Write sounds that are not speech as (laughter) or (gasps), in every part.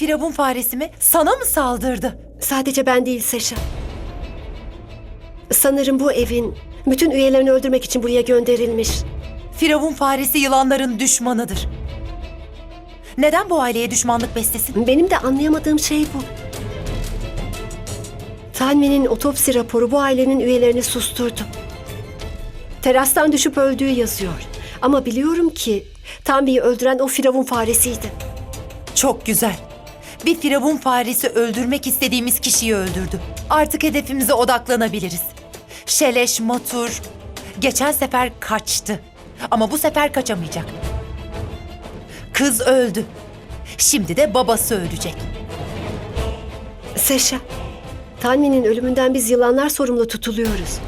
Firavun faresi mi? Sana mı saldırdı? Sadece ben değil Seşa. Sanırım bu evin bütün üyelerini öldürmek için buraya gönderilmiş. Firavun faresi yılanların düşmanıdır. Neden bu aileye düşmanlık beslesin? Benim de anlayamadığım şey bu. Tanvi'nin otopsi raporu bu ailenin üyelerini susturdu. Terastan düşüp öldüğü yazıyor. Ama biliyorum ki Tanvi'yi öldüren o firavun faresiydi. Çok güzel. Bir firavun faresi öldürmek istediğimiz kişiyi öldürdü. Artık hedefimize odaklanabiliriz. Şeleş Matur geçen sefer kaçtı. Ama bu sefer kaçamayacak. Kız öldü. Şimdi de babası ölecek. Seşa, Tanvi'nin ölümünden biz yılanlar sorumlu tutuluyoruz.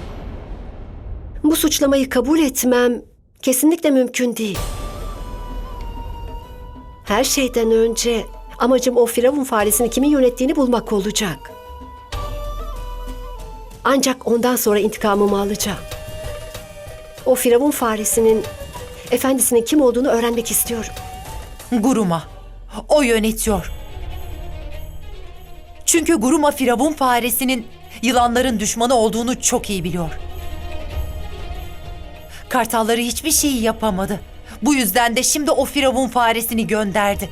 Bu suçlamayı kabul etmem kesinlikle mümkün değil. Her şeyden önce amacım o firavun faresini kimin yönettiğini bulmak olacak. Ancak ondan sonra intikamımı alacağım. O firavun faresinin efendisinin kim olduğunu öğrenmek istiyorum. Guruma. O yönetiyor. Çünkü Guruma Firavun faresinin yılanların düşmanı olduğunu çok iyi biliyor. Kartalları hiçbir şey yapamadı. Bu yüzden de şimdi o Firavun faresini gönderdi.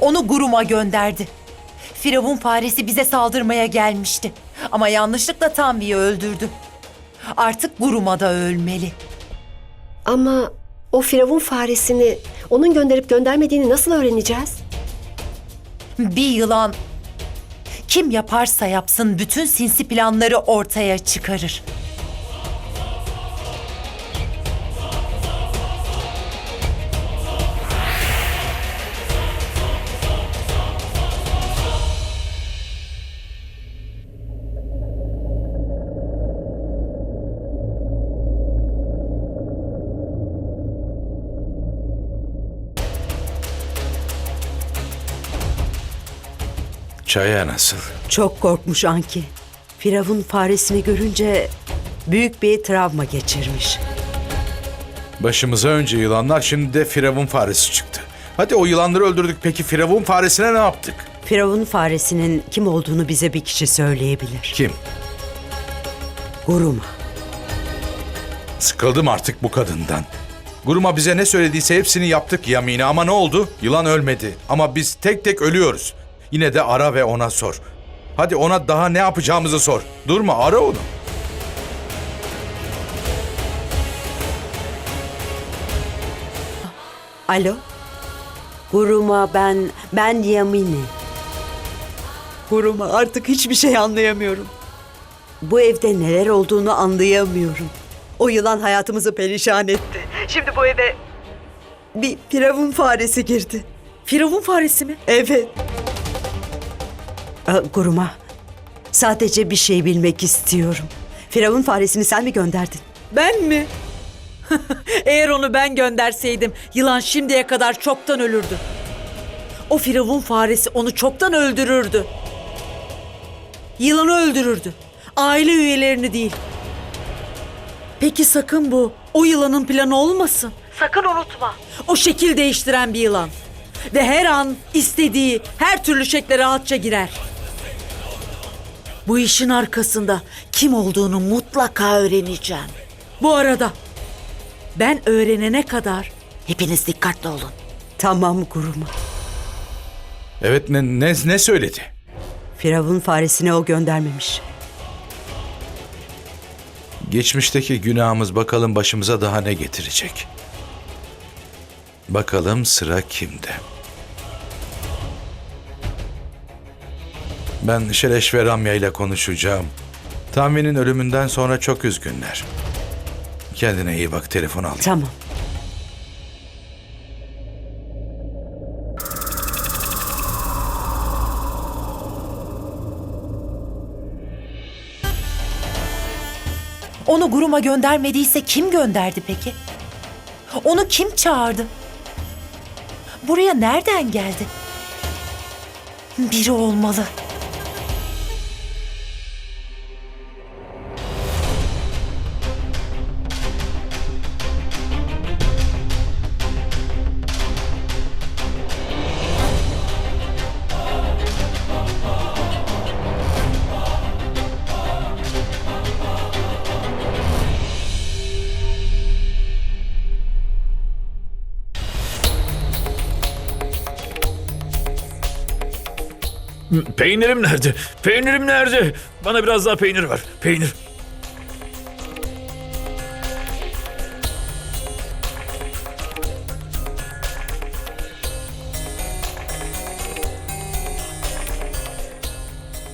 Onu Guruma gönderdi. Firavun faresi bize saldırmaya gelmişti. Ama yanlışlıkla Tanvi'yi öldürdü. Artık Guruma da ölmeli. Ama o firavun faresini onun gönderip göndermediğini nasıl öğreneceğiz? Bir yılan kim yaparsa yapsın bütün sinsi planları ortaya çıkarır. Çaya nasıl? Çok korkmuş Anki. Firavun faresini görünce büyük bir travma geçirmiş. Başımıza önce yılanlar şimdi de firavun faresi çıktı. Hadi o yılanları öldürdük peki firavun faresine ne yaptık? Firavun faresinin kim olduğunu bize bir kişi söyleyebilir. Kim? Guruma. Sıkıldım artık bu kadından. Guruma bize ne söylediyse hepsini yaptık yamine ama ne oldu? Yılan ölmedi ama biz tek tek ölüyoruz. Yine de ara ve ona sor. Hadi ona daha ne yapacağımızı sor. Durma ara onu. Alo? Guruma ben, ben Yamini. Guruma artık hiçbir şey anlayamıyorum. Bu evde neler olduğunu anlayamıyorum. O yılan hayatımızı perişan etti. Şimdi bu eve bir firavun faresi girdi. Firavun faresi mi? Evet. Aa, Guruma, sadece bir şey bilmek istiyorum. Firavun faresini sen mi gönderdin? Ben mi? (laughs) Eğer onu ben gönderseydim yılan şimdiye kadar çoktan ölürdü. O firavun faresi onu çoktan öldürürdü. Yılanı öldürürdü. Aile üyelerini değil. Peki sakın bu o yılanın planı olmasın. Sakın unutma. O şekil değiştiren bir yılan. Ve her an istediği her türlü şekle rahatça girer. Bu işin arkasında kim olduğunu mutlaka öğreneceğim. Bu arada ben öğrenene kadar hepiniz dikkatli olun. Tamam Guruma. Evet ne, ne, ne söyledi? Firavun faresini o göndermemiş. Geçmişteki günahımız bakalım başımıza daha ne getirecek. Bakalım sıra kimde? Ben Şeleş ve Ramya ile konuşacağım. Tanvi'nin ölümünden sonra çok üzgünler. Kendine iyi bak telefon al. Tamam. Onu Guruma göndermediyse kim gönderdi peki? Onu kim çağırdı? Buraya nereden geldi? Biri olmalı. Peynirim nerede? Peynirim nerede? Bana biraz daha peynir ver. Peynir.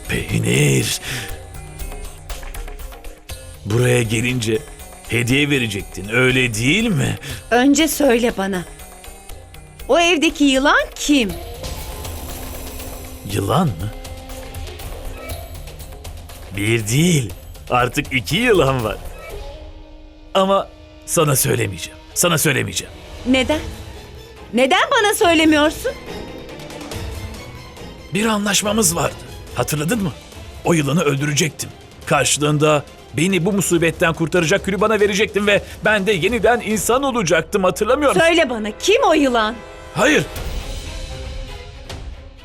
Peynir. Buraya gelince hediye verecektin öyle değil mi? Önce söyle bana. O evdeki yılan kim? Yılan mı? Bir değil. Artık iki yılan var. Ama sana söylemeyeceğim. Sana söylemeyeceğim. Neden? Neden bana söylemiyorsun? Bir anlaşmamız vardı. Hatırladın mı? O yılanı öldürecektim. Karşılığında beni bu musibetten kurtaracak külü bana verecektin ve ben de yeniden insan olacaktım hatırlamıyor musun? Söyle bana kim o yılan? Hayır.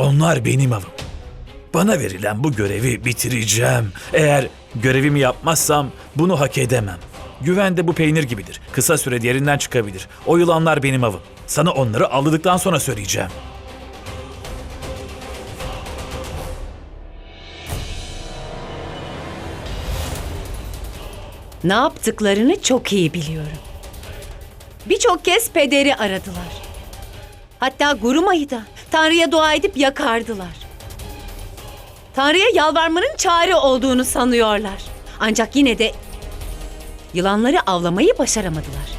Onlar benim avım. Bana verilen bu görevi bitireceğim. Eğer görevimi yapmazsam bunu hak edemem. Güven de bu peynir gibidir. Kısa sürede yerinden çıkabilir. O yılanlar benim avım. Sana onları aldıktan sonra söyleyeceğim. Ne yaptıklarını çok iyi biliyorum. Birçok kez pederi aradılar. Hatta Guruma'yı da Tanrı'ya dua edip yakardılar. Tanrı'ya yalvarmanın çare olduğunu sanıyorlar. Ancak yine de yılanları avlamayı başaramadılar.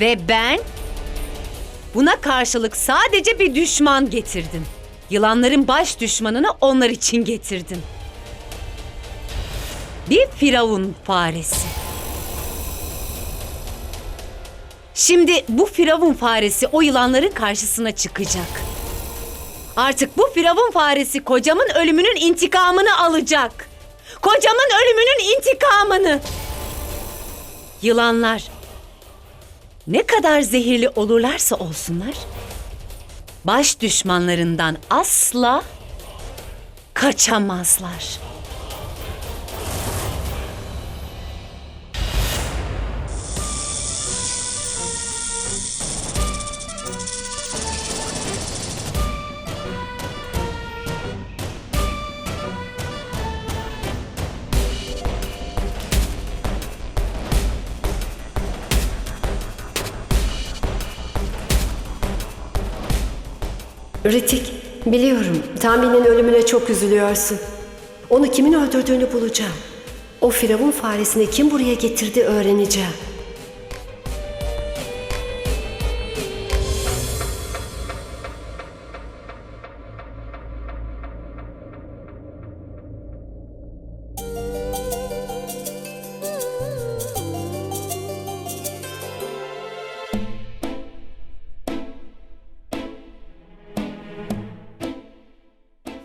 Ve ben buna karşılık sadece bir düşman getirdim. Yılanların baş düşmanını onlar için getirdim. Bir firavun faresi. Şimdi bu firavun faresi o yılanların karşısına çıkacak. Artık bu firavun faresi kocamın ölümünün intikamını alacak. Kocamın ölümünün intikamını. Yılanlar ne kadar zehirli olurlarsa olsunlar baş düşmanlarından asla kaçamazlar. Ritik, biliyorum Tanvi'nin ölümüne çok üzülüyorsun. Onu kimin öldürdüğünü bulacağım. O firavun faresini kim buraya getirdi öğreneceğim.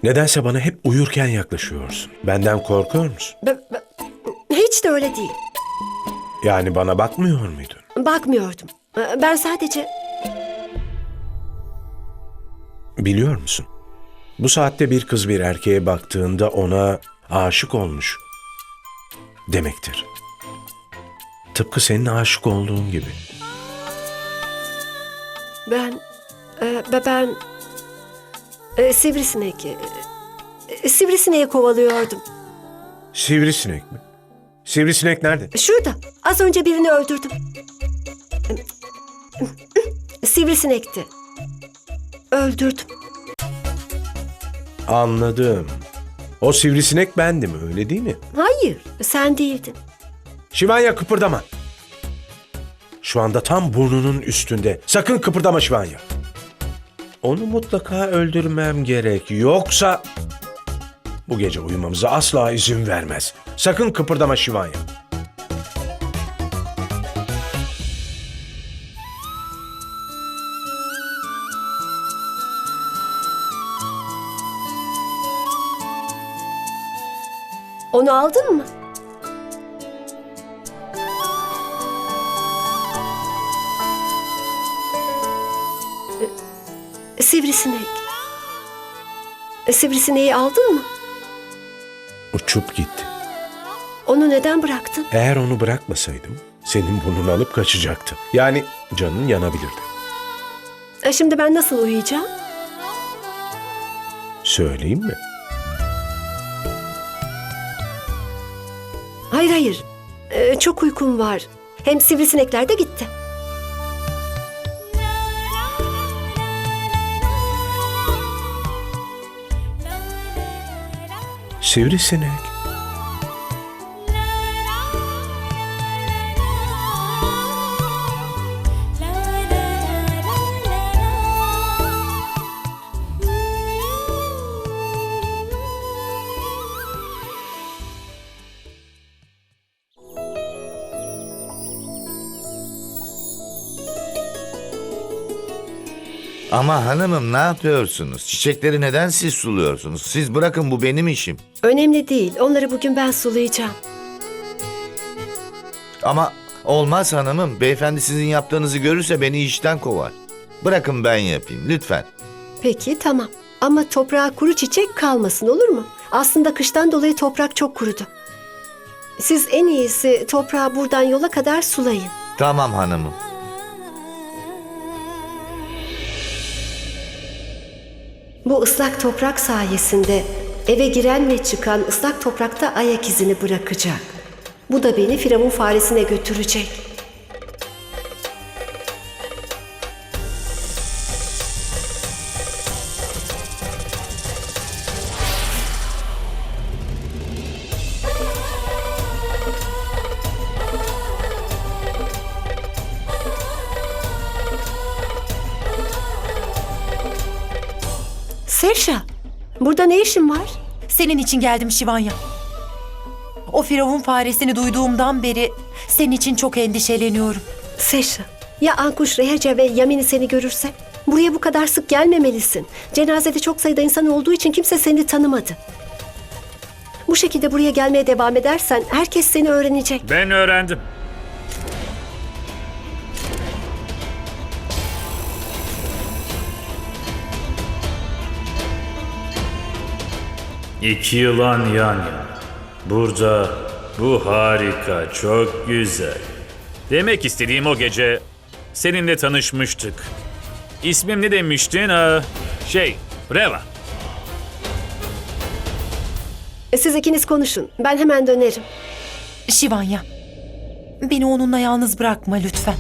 Nedense bana hep uyurken yaklaşıyorsun. Benden korkuyor musun? Be- be- hiç de öyle değil. Yani bana bakmıyor muydun? Bakmıyordum. Ben sadece... Biliyor musun? Bu saatte bir kız bir erkeğe baktığında ona aşık olmuş demektir. Tıpkı senin aşık olduğun gibi. Ben... e, be- ben... e, sivrisinek... e, e, sivrisineği kovalıyordum. Sivrisinek mi? Sivrisinek nerede? Şurada. Az önce birini öldürdüm. Sivrisinekti. Öldürdüm. Anladım. O sivrisinek bendim öyle değil mi? Hayır, sen değildin. Şivanya kıpırdama. Şu anda tam burnunun üstünde. Sakın kıpırdama Şivanya. Onu mutlaka öldürmem gerek. Yoksa bu gece uyumamıza asla izin vermez. Sakın kıpırdama Şivanya. Onu aldın mı? Sivrisinek. Ee, Sivrisineği aldın mı? Uçup gitti. Onu neden bıraktın? Eğer onu bırakmasaydım senin burnunu alıp kaçacaktı. Yani canın yanabilirdi. Ee, Şimdi ben nasıl uyuyacağım? Söyleyeyim mi? Hayır hayır. Ee, çok uykum var. Hem sivrisinekler de gitti. Sivrisinek. Ama hanımım ne yapıyorsunuz? Çiçekleri neden siz suluyorsunuz? Siz bırakın bu benim işim. Önemli değil. Onları bugün ben sulayacağım. Ama olmaz hanımım. Beyefendi sizin yaptığınızı görürse beni işten kovar. Bırakın ben yapayım lütfen. Peki tamam. Ama toprağa kuru çiçek kalmasın olur mu? Aslında kıştan dolayı toprak çok kurudu. Siz en iyisi toprağı buradan yola kadar sulayın. Tamam hanımım. Bu ıslak toprak sayesinde eve giren ve çıkan ıslak toprakta ayak izini bırakacak. Bu da beni Firavun faresine götürecek. Ne işin var? Senin için geldim Şivanya. O firavun faresini duyduğumdan beri senin için çok endişeleniyorum. Serşa, ya Ankuş, Reheca ve Yamini seni görürse? Buraya bu kadar sık gelmemelisin. Cenazede çok sayıda insan olduğu için kimse seni tanımadı. Bu şekilde buraya gelmeye devam edersen herkes seni öğrenecek. Ben öğrendim. İki yılan yan yana. Burada bu harika, çok güzel. Demek istediğim o gece seninle tanışmıştık. İsmim ne demiştin? Aa, şey, Reva. Siz ikiniz konuşun. Ben hemen dönerim. Şivanya, beni onunla yalnız bırakma lütfen.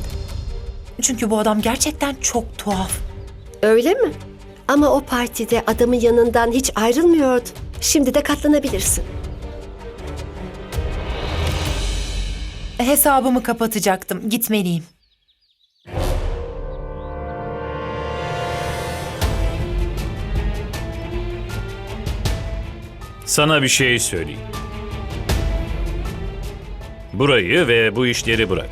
Çünkü bu adam gerçekten çok tuhaf. Öyle mi? Ama o partide adamın yanından hiç ayrılmıyordu. Şimdi de katlanabilirsin. Hesabımı kapatacaktım. Gitmeliyim. Sana bir şey söyleyeyim. Burayı ve bu işleri bırak.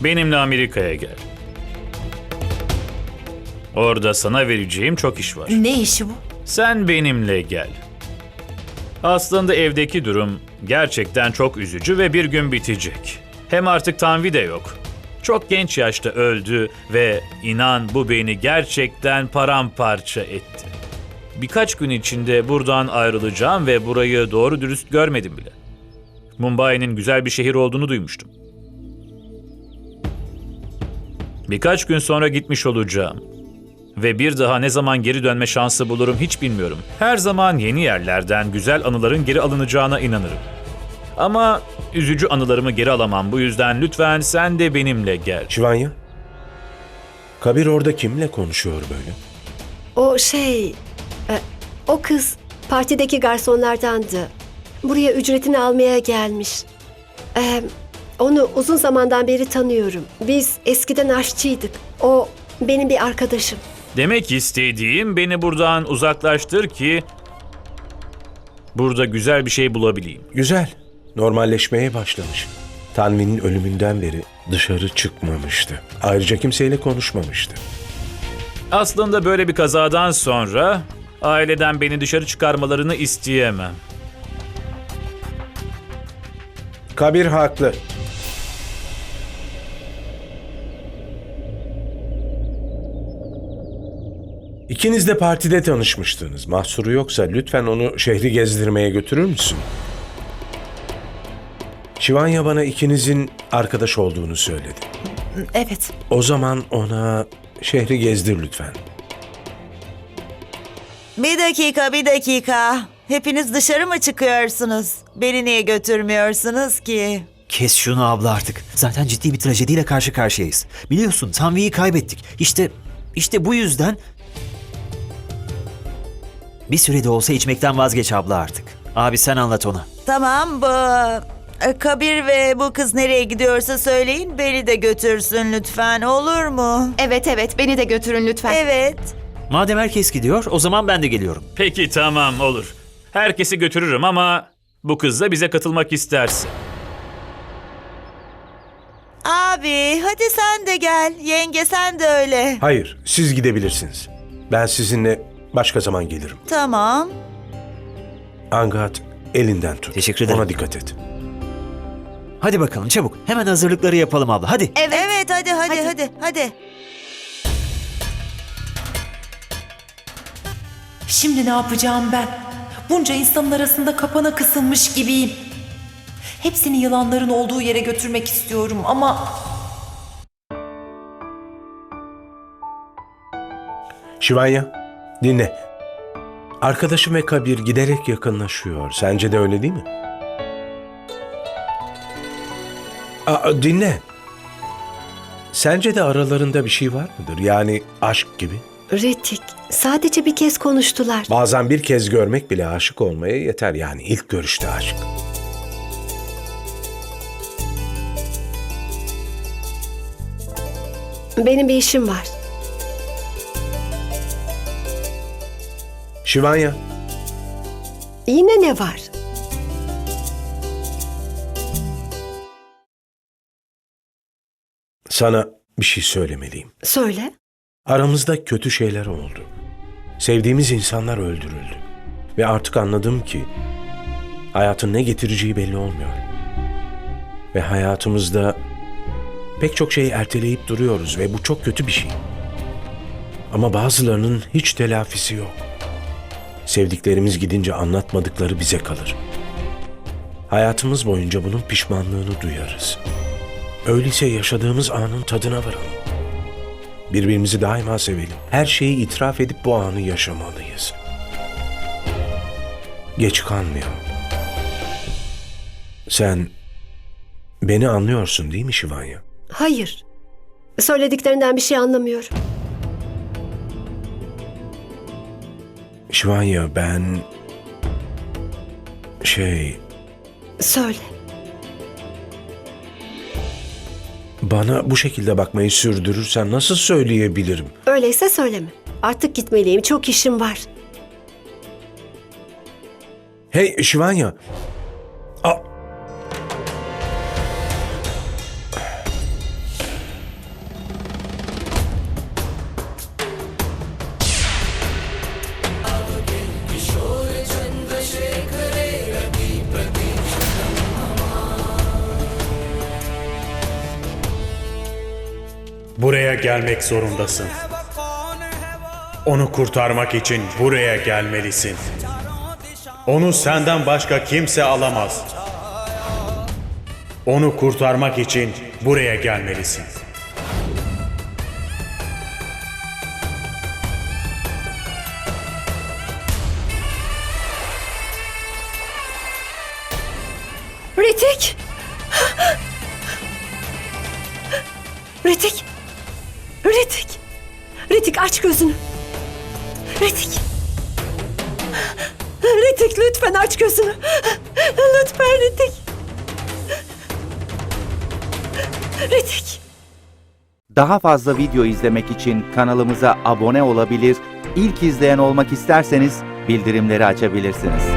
Benimle Amerika'ya gel. Orada sana vereceğim çok iş var. Ne işi bu? Sen benimle gel. Aslında evdeki durum gerçekten çok üzücü ve bir gün bitecek. Hem artık Tanvi de yok. Çok genç yaşta öldü ve inan bu beni gerçekten paramparça etti. Birkaç gün içinde buradan ayrılacağım ve burayı doğru dürüst görmedim bile. Mumbai'nin güzel bir şehir olduğunu duymuştum. Birkaç gün sonra gitmiş olacağım. Ve bir daha ne zaman geri dönme şansı bulurum hiç bilmiyorum. Her zaman yeni yerlerden güzel anıların geri alınacağına inanırım. Ama üzücü anılarımı geri alamam. Bu yüzden lütfen sen de benimle gel. Şivanya. Kabir orada kimle konuşuyor böyle? O şey... e, o kız partideki garsonlardandı. Buraya ücretini almaya gelmiş. E, onu uzun zamandan beri tanıyorum. Biz eskiden aşçıydık. O benim bir arkadaşım. Demek istediğim beni buradan uzaklaştır ki burada güzel bir şey bulabileyim. Güzel. Normalleşmeye başlamış. Tanvi'nin ölümünden beri dışarı çıkmamıştı. Ayrıca kimseyle konuşmamıştı. Aslında böyle bir kazadan sonra aileden beni dışarı çıkarmalarını isteyemem. Kabir haklı. İkiniz de partide tanışmıştınız. Mahsuru yoksa lütfen onu şehri gezdirmeye götürür müsün? Şivanya bana ikinizin arkadaş olduğunu söyledi. Evet. O zaman ona şehri gezdir lütfen. Bir dakika, bir dakika. Hepiniz dışarı mı çıkıyorsunuz? Beni niye götürmüyorsunuz ki? Kes şunu abla artık. Zaten ciddi bir trajediyle karşı karşıyayız. Biliyorsun Tanvi'yi kaybettik. İşte, işte bu yüzden... Bir sürede olsa içmekten vazgeç abla artık. Abi sen anlat ona. Tamam bu... e, Kabir ve bu kız nereye gidiyorsa söyleyin beni de götürsün lütfen olur mu? Evet evet beni de götürün lütfen. Evet. Madem herkes gidiyor o zaman ben de geliyorum. Peki tamam olur. Herkesi götürürüm ama bu kız da bize katılmak isterse. Abi hadi sen de gel. Yenge sen de öyle. Hayır, siz gidebilirsiniz. Ben sizinle başka zaman gelirim. Tamam. Angat elinden tut. Teşekkür ederim. Ona dikkat et. Hadi bakalım çabuk. Hemen hazırlıkları yapalım abla hadi. Evet. Evet hadi hadi Hadi. hadi hadi. Şimdi ne yapacağım ben? Bunca insanın arasında kapana kısılmış gibiyim. Hepsini yılanların olduğu yere götürmek istiyorum ama Şivanya, dinle. Arkadaşım ve Kabir giderek yakınlaşıyor. Sence de öyle değil mi? Aa, dinle. Sence de aralarında bir şey var mıdır? Yani aşk gibi. Ritik, sadece bir kez konuştular. Bazen bir kez görmek bile aşık olmaya yeter. Yani ilk görüşte aşk. Benim bir işim var. Şivanya, Yine ne var? sana bir şey söylemeliyim. Söyle. Aramızda kötü şeyler oldu. Sevdiğimiz insanlar öldürüldü. Ve artık anladım ki hayatın ne getireceği belli olmuyor. Ve hayatımızda pek çok şeyi erteleyip duruyoruz ve bu çok kötü bir şey. Ama bazılarının hiç telafisi yok. Sevdiklerimiz gidince anlatmadıkları bize kalır. Hayatımız boyunca bunun pişmanlığını duyarız. Öyleyse yaşadığımız anın tadına varalım. Birbirimizi daima sevelim. Her şeyi itiraf edip bu anı yaşamalıyız. Geç kalmayalım. Sen beni anlıyorsun değil mi Şivanya? Hayır. Söylediklerinden bir şey anlamıyorum. Şivanya ben... Şey... Söyle. Bana bu şekilde bakmayı sürdürürsen nasıl söyleyebilirim? Öyleyse söyleme. Artık gitmeliyim. Çok işim var. Hey Şivanya! Aa, Buraya gelmek zorundasın. Onu kurtarmak için buraya gelmelisin. Onu senden başka kimse alamaz. Onu kurtarmak için buraya gelmelisin. Ritik! (gasps) Ritik! Ritik! Ritik aç gözünü. Ritik! Ritik lütfen aç gözünü. Lütfen Ritik. Ritik! Daha fazla video izlemek için kanalımıza abone olabilir, ilk izleyen olmak isterseniz bildirimleri açabilirsiniz.